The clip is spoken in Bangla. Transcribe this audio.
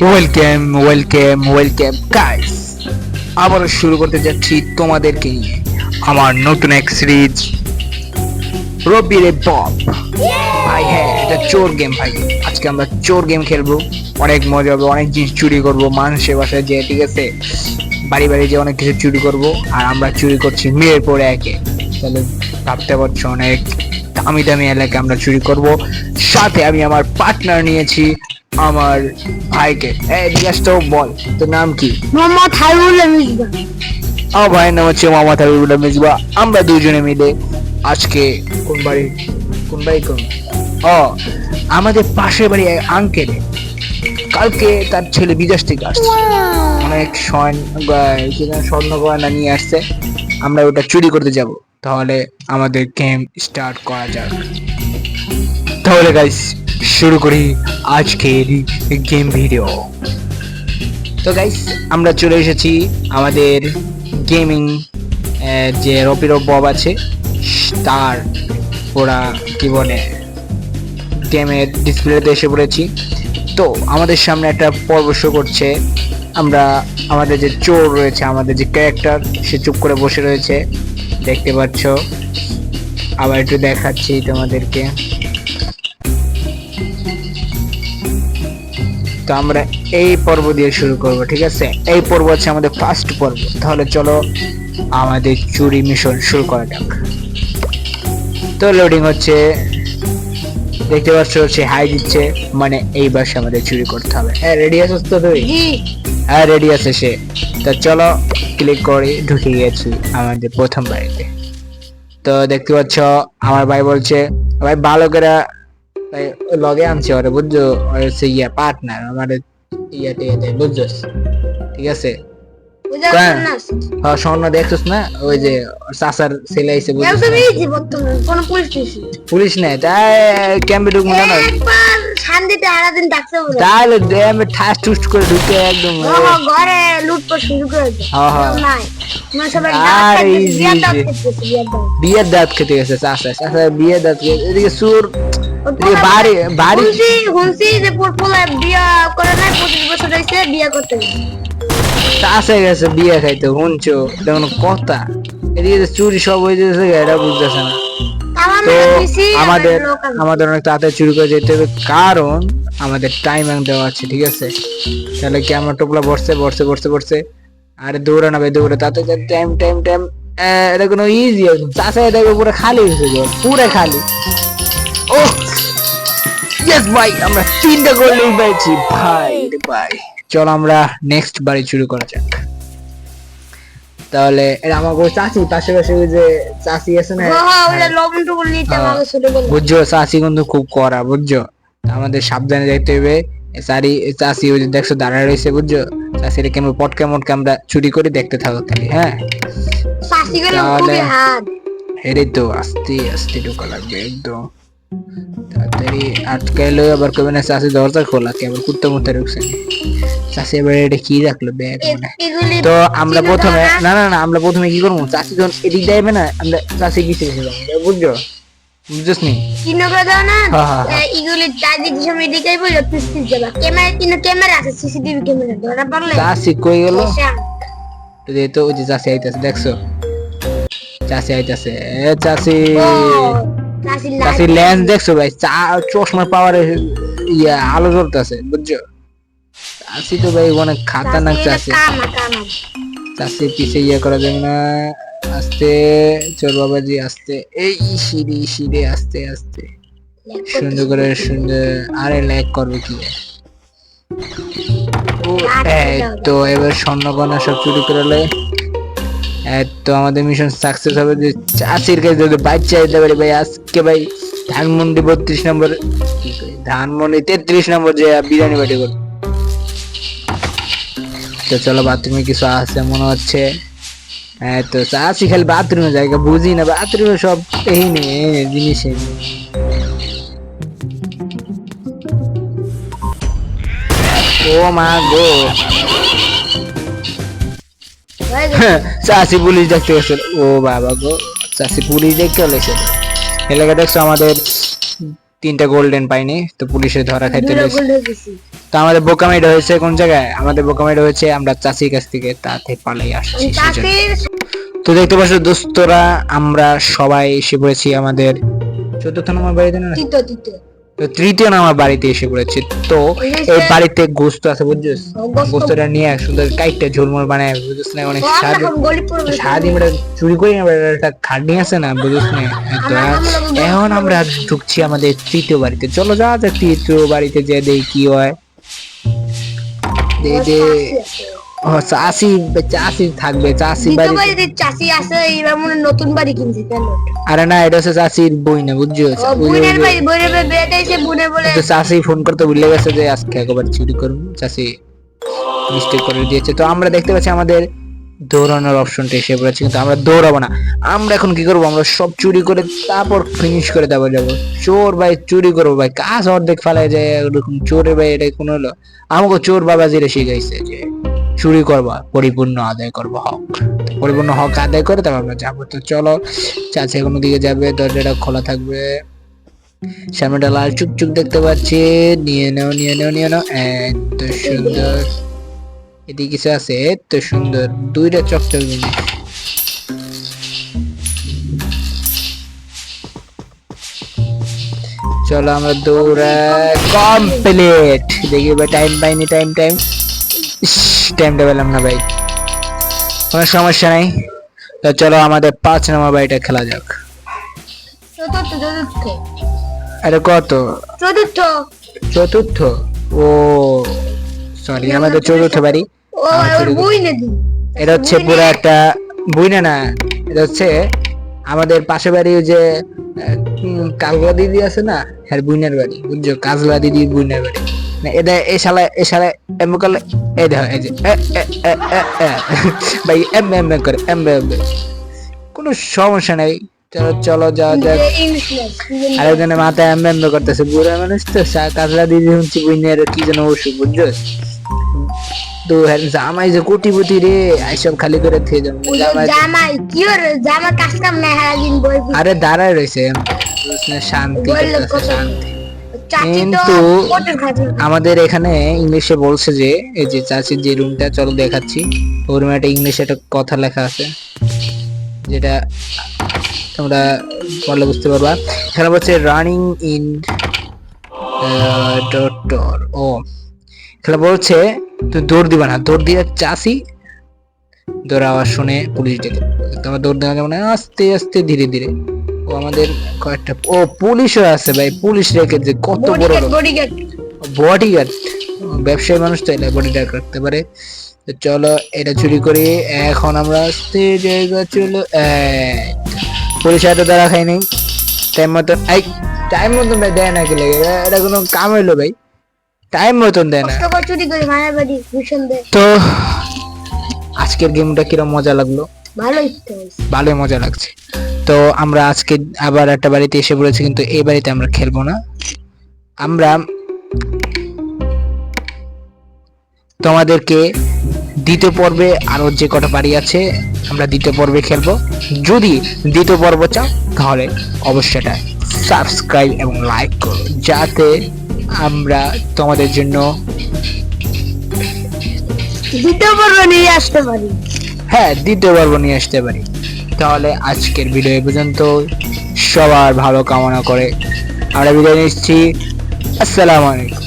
ওয়েলকাম ওয়েলকাম ওয়েলকাম গাইস আবার শুরু করতে যাচ্ছি তোমাদেরকে নিয়ে আমার নতুন এক সিরিজ, রবি রে বব। ভাই হ্যাঁ এটা চোর গেম ভাই। আজকে আমরা চোর গেম খেলব। অনেক মজা হবে, অনেক জিনিস চুরি করব। মানুষের বাসায় যে ঠিক আছে? বাড়ি বাড়ি যে অনেক কিছু চুরি করব। আর আমরা চুরি করছি মেয়ের পরে একে। তাহলে ভাবতে পারছ, অনেক দামি দামি এলাকা আমরা চুরি করব। সাথে আমি আমার পার্টনার নিয়েছি আমার ভাইকে। এই জিজ্ঞাসা বল তোর নাম কি? মোহাম্মদ হারুল মিসবা আমার ভাইয়ের নাম হচ্ছে মোহাম্মদ হাবিবুল্লাহ মিজবা আমরা দুজনে মিলে আজকে কোন বাড়ি কোন বাড়ি কোন? ও আমাদের পাশের বাড়ি আঙ্কেল কালকে তার ছেলে বিদেশ থেকে আসছে। অনেক স্বর্ণ গয়না নিয়ে আসছে। আমরা ওটা চুরি করতে যাব। তাহলে আমাদের গেম স্টার্ট করা যাক। তাহলে গাইস শুরু করি আজকের গেম ভিডিও তো গাইস আমরা চলে এসেছি আমাদের গেমিং যে রপিরো বব আছে, তার ওরা কি বলে গেমের ডিসপ্লেতে এসে পড়েছি। তো আমাদের সামনে একটা পর্ব show করছে। আমরা আমাদের যে চোর রয়েছে, আমাদের যে ক্যারেক্টার সে চুপ করে বসে রয়েছে। দেখতে পাচ্ছ। আবার একটু দেখাচ্ছি তোমাদেরকে। তো আমরা এই পর্ব দিয়ে শুরু করব ঠিক আছে? এই পর্ব হচ্ছে আমাদের ফার্স্ট পর্ব। তাহলে চলো আমাদের চুরি মিশন শুরু করা যাক। তো লোডিং হচ্ছে দেখতে পাচ্ছ সে হাই দিচ্ছে মানে এই বাসে আমাদের চুরি করতে হবে। হ্যাঁ রেডি আছিস তো তুই হ্যাঁ রেডি আছে সে। তো চলো ক্লিক করে ঢুকে গেছি আমাদের প্রথম বাড়িতে। তো দেখতে পাচ্ছ আমার ভাই বলছে ভাই ভালো করে ভাই লগে আনছে ওরে বুঝছ? ওর হচ্ছে ইয়া পার্টনার আমার ইয়াতে ইয়াতে বুঝছস? ঠিক আছে? বুঝা হ্যাঁ। হ্যাঁ স্বর্ণ দেখছস না? ওই যে ওর চাচার ছেলে আইছে এও বুঝছস তো না? বিজি বর্তমানে কোন পুলিশ স্টেশন পুলিশ নেই। তাই ক্যাম্পে ঢুকবো না না একবার শান্তিতে আড়া দিন ডাকছে বলে তাহলে আমি ঠাস টুস করে ঢুকে একদম ঘরে লুটপাট শুরু করে হ্যাঁ, হ্যাঁ। সবাই আর বিয়ার দাঁত খেতে গেছে চাচা। চাচা বিয়ের দাঁত এদিকে সুর বাড়ি বাড়ি হুনসি হুনসি যে পোলা বিয়া করে নাই পঁচিশ বছর হয়েছে বিয়া করতে গেছে। গেছে বিয়ে খাইতে শুনছো? দেখুন কথা? এদিকে চুরি সব হয়ে এটা বুঝতেছে না। তো আমাদের আমাদের অনেক তাড়াতাড়ি চুরি করে যেতে হবে কারণ আমাদের টাইম দেওয়া আছে ঠিক আছে? তাহলে কি আমার টোপলা বসছে বসছে বসছে বসছে আরে দৌড়ে না ভাই দৌড়ে তাতে টাইম টাইম টাইম এটা কোনো ইজি চাষা এটা পুরো খালি হয়েছে পুরো খালি। ও ইয়েস ভাই আমরা তিনটা করলেই পেয়েছি। ভাই ভাই। চল আমরা নেক্সট বাড়ি চুরি করা যাক। তাহলে এটা আমার কোনো চাষি পাশে পাশে ওই যে চাষি আছে না হ্যাঁ। ছোট বলে। বুঝছ চাষি কিন্তু খুব করা বুঝছ? আমাদের সাবধানে দেখতে হবে। সারি চাষি ওই যে দেখছ দাঁড়ায় রয়েছে বুঝছ? চাষিরা কেমন পটকা মটকা আমরা চুরি করে দেখতে থাকো খালি হ্যাঁ? তাহলে- এটাই তো আস্তে আস্তে ঢোকা লাগবে একদম। তাড়াতাড়ি আটকাইলো আবার কবে না চাষি দরজা খোলা কে আবার কুত্তা মুত্তা ঢুকছে। চাষি এবার এটা কি রাখল ব্যাগ মানে? তো আমরা প্রথমে না? না না আমরা প্রথমে কি করব? চাষি যখন এদিক যাইবে না আমরা চাষি কিছু কিছু বুঝছ? বুঝছিস নি দাও সময় যাবা ক্যামেরা ক্যামেরা আছে সিসিটিভি ক্যামেরা ধরা পড়লে। চাষি কই গেল? এসে এই তো ওই যে চাষি আইতাছে দেখছ? চাষি আইতাছে এ চাষি চাষির। লেন্স দেখছ ভাই? চা চশমার পাওয়ারে ইয়া আলো জ্বলতেছে বুঝছ? চাষি তো ভাই অনেক খাতারনাক চাষি চাষি। এটা কামা, কামা। চাষি পিছে ইয়ে করা যাবে না। আস্তে চল বাবাজি আস্তে। এই সিঁড়ি সিঁড়ি আস্তে আস্তে। সুন্দর করে সুন্দর। আরে ল্যাগ করবে কি এই তো এবার স্বর্ণকন্যা সব চুরি করে তো আমাদের মিশন সাকসেস হবে যে চাষির কাছে যদি বাচ্চা যেতে পারি ভাই, আজকে ভাই ধানমন্ডি বত্রিশ নম্বর ধানমন্ডি তেত্রিশ নম্বর যে বিরিয়ানি বাটি করব তো চলো বাথরুমে কিছু আছে, মনে হচ্ছে হ্যাঁ তো চাষি খালি বাথরুমে জায়গা বুঝি না বাথরুমে সব এই নেই জিনিস ও মা গো। চাষি পুলিশ দেখতে গেছে। ও বাবা গো চাষি পুলিশ দেখতে গেছে এলাকা দেখছ আমাদের তিনটা গোল্ডেন পাইনি তো পুলিশে ধরা খাইতে হয়ে। তো আমাদের বোকামেটা হয়েছে কোন জায়গায়? আমাদের বোকা বোকামেটা হয়েছে আমরা চাষির কাছ থেকে তাতে পালাই আসছি তো দেখতে পাচ্ছ দোস্তরা আমরা সবাই এসে পড়েছি আমাদের চতুর্থ নম্বর বাড়িতে না? তৃতীয় তৃতীয় তো তৃতীয় নম্বর বাড়িতে এসে পড়েছি। তো এই বাড়িতে গোস্ত আছে বুঝছিস? গোস্তটা নিয়ে সুন্দর কাইটটা ঝোলমোল বানায় বুঝছিস না? অনেক আমরা স্বাদ সারাদিন আমরা চুরি করি না একটা খাটনি আছে না বুঝিস না? তো এখন আমরা ঢুকছি আমাদের তৃতীয় বাড়িতে। চলো যা যাক তৃতীয় বাড়িতে যে দেই কি হয়। দে দে। চাষি চাষি থাকবে চাষি বাড়ি চাষি এবার মনে নতুন বাড়ি কিনছে কেন আরে না এটা হচ্ছে চাষির বই না বুঝছ বোনের বাড়ি বোনের বোনে বলে তো চাষি ফোন করতে ভুলে গেছে যে আজকে একবার চুরি করব চাষি মিস্টেক করে দিয়েছে। তো আমরা দেখতে পাচ্ছি আমাদের দৌড়ানোর অপশনটা এসে পড়েছে কিন্তু আমরা দৌড়াবো না। আমরা এখন কি করব? আমরা সব চুরি করে তারপর ফিনিশ করে তারপর যাব। চোর ভাই চুরি করব ভাই কাজ অর্ধেক ফালাই যায় এরকম চোরে ভাই এটা কোন হলো? আমাকে চোর বাবা জিরে শিখাইছে যে চুরি করবা, পরিপূর্ণ আদায় করব হক। পরিপূর্ণ হক আদায় করে তারপর আমরা যাব। তো চলো, চাচা কোনো দিকে যাবে, দরজাটা খোলা থাকবে। সামনেটা লাল চুকচুক দেখতে পাচ্ছি। নিয়ে নাও নিয়ে নাও নিয়ে নাও। এত সুন্দর। এদিকে কিছু আছে? এত সুন্দর। দুইটা চকচক জিনিস। চলো আমরা দৌড়া কমপ্লিট! দেখি টাইম পাইনি টাইম টাইম টাইমটা পেলাম না ভাই। কোনো সমস্যা নাই। তো চলো আমাদের পাঁচ নম্বর বাড়িটা খেলা যাক। আরে কত? চতুর্থ। চতুর্থ? ও সরি আমাদের চতুর্থ বাড়ি। এটা হচ্ছে পুরো একটা বই না না। এটা হচ্ছে আমাদের পাশে বাড়ি যে কাজলা দিদি আছে না? হ্যাঁ বুইনের বাড়ি। বুঝছ? কাজলা দিদি বুইনের বাড়ি। না এটা এই শালা এই শালা এম করলে এই দেখো এই যে এ, এ, এ, এ, এ। ভাই এম এম এম করে এম এম কোনো সমস্যা নাই। চলো চলো যাওয়া যাক। আরেকজনের মাথায় এম এম করতেছে। বুড়া মানুষ তো কাজলা দিদি শুনছি বুইনের কি যেন ওষুধ বুঝছ? তো হ্যাঁ জামাই যে কোটিপতি রে এইসব খালি করে জামাই কি ওর জামা কাজ কাম নাই সারাদিন বই আরে দাঁড়ায় রয়েছে। শান্তি শান্তি। কিন্তু- আমাদের এখানে ইংলিশে বলছে যে এই যে চাচির যে রুমটা চলো দেখাচ্ছি। ওই রুমে একটা ইংলিশে একটা কথা লেখা আছে যেটা তোমরা পড়লে বুঝতে পারবা। এখানে বলছে রানিং ইন ডক্টর ও। এখানে বলছে তুই দৌড় দিবা না দৌড় দিয়ে চাষি দৌড় আওয়াজ শুনে পুলিশ ডেকে তোমার দৌড় দেওয়া যাবে না আস্তে আস্তে ধীরে ধীরে। ও আমাদের কয়েকটা ও পুলিশও আছে ভাই পুলিশ রেখেছে কত বড় বডিগার্ড ব্যবসায়ী মানুষ তো এটা বডিগার্ড রাখতে পারে। তো চলো এটা চুরি করি এখন আমরা আস্তে জায়গা চলো পুলিশ এত দ্বারা খাই নাই টাইম মতন এই টাইম মতন ভাই দেয় না কি লাগে এটা- কোনো কাম হইল ভাই। টাইম মতন দেয় না। তো আজকের গেমটা কিরম মজা লাগল? ভালো ভালোই মজা লাগছে। তো আমরা আজকে আবার একটা বাড়িতে এসে পড়েছি কিন্তু এই বাড়িতে আমরা খেলব না। আমরা তোমাদেরকে দ্বিতীয় পর্বে আরও যে কটা বাড়ি আছে আমরা দ্বিতীয় পর্বে খেলব। যদি দ্বিতীয় পর্ব চাও তাহলে অবশ্যই এটা সাবস্ক্রাইব এবং লাইক করো যাতে আমরা তোমাদের জন্য দ্বিতীয় পর্ব নিয়ে আসতে পারি। হ্যাঁ দ্বিতীয় পর্ব নিয়ে আসতে পারি। তাহলে আজকের ভিডিও এ পর্যন্ত। সবার ভালো কামনা করে আমরা বিদায় নিচ্ছি। আসসালামু আলাইকুম।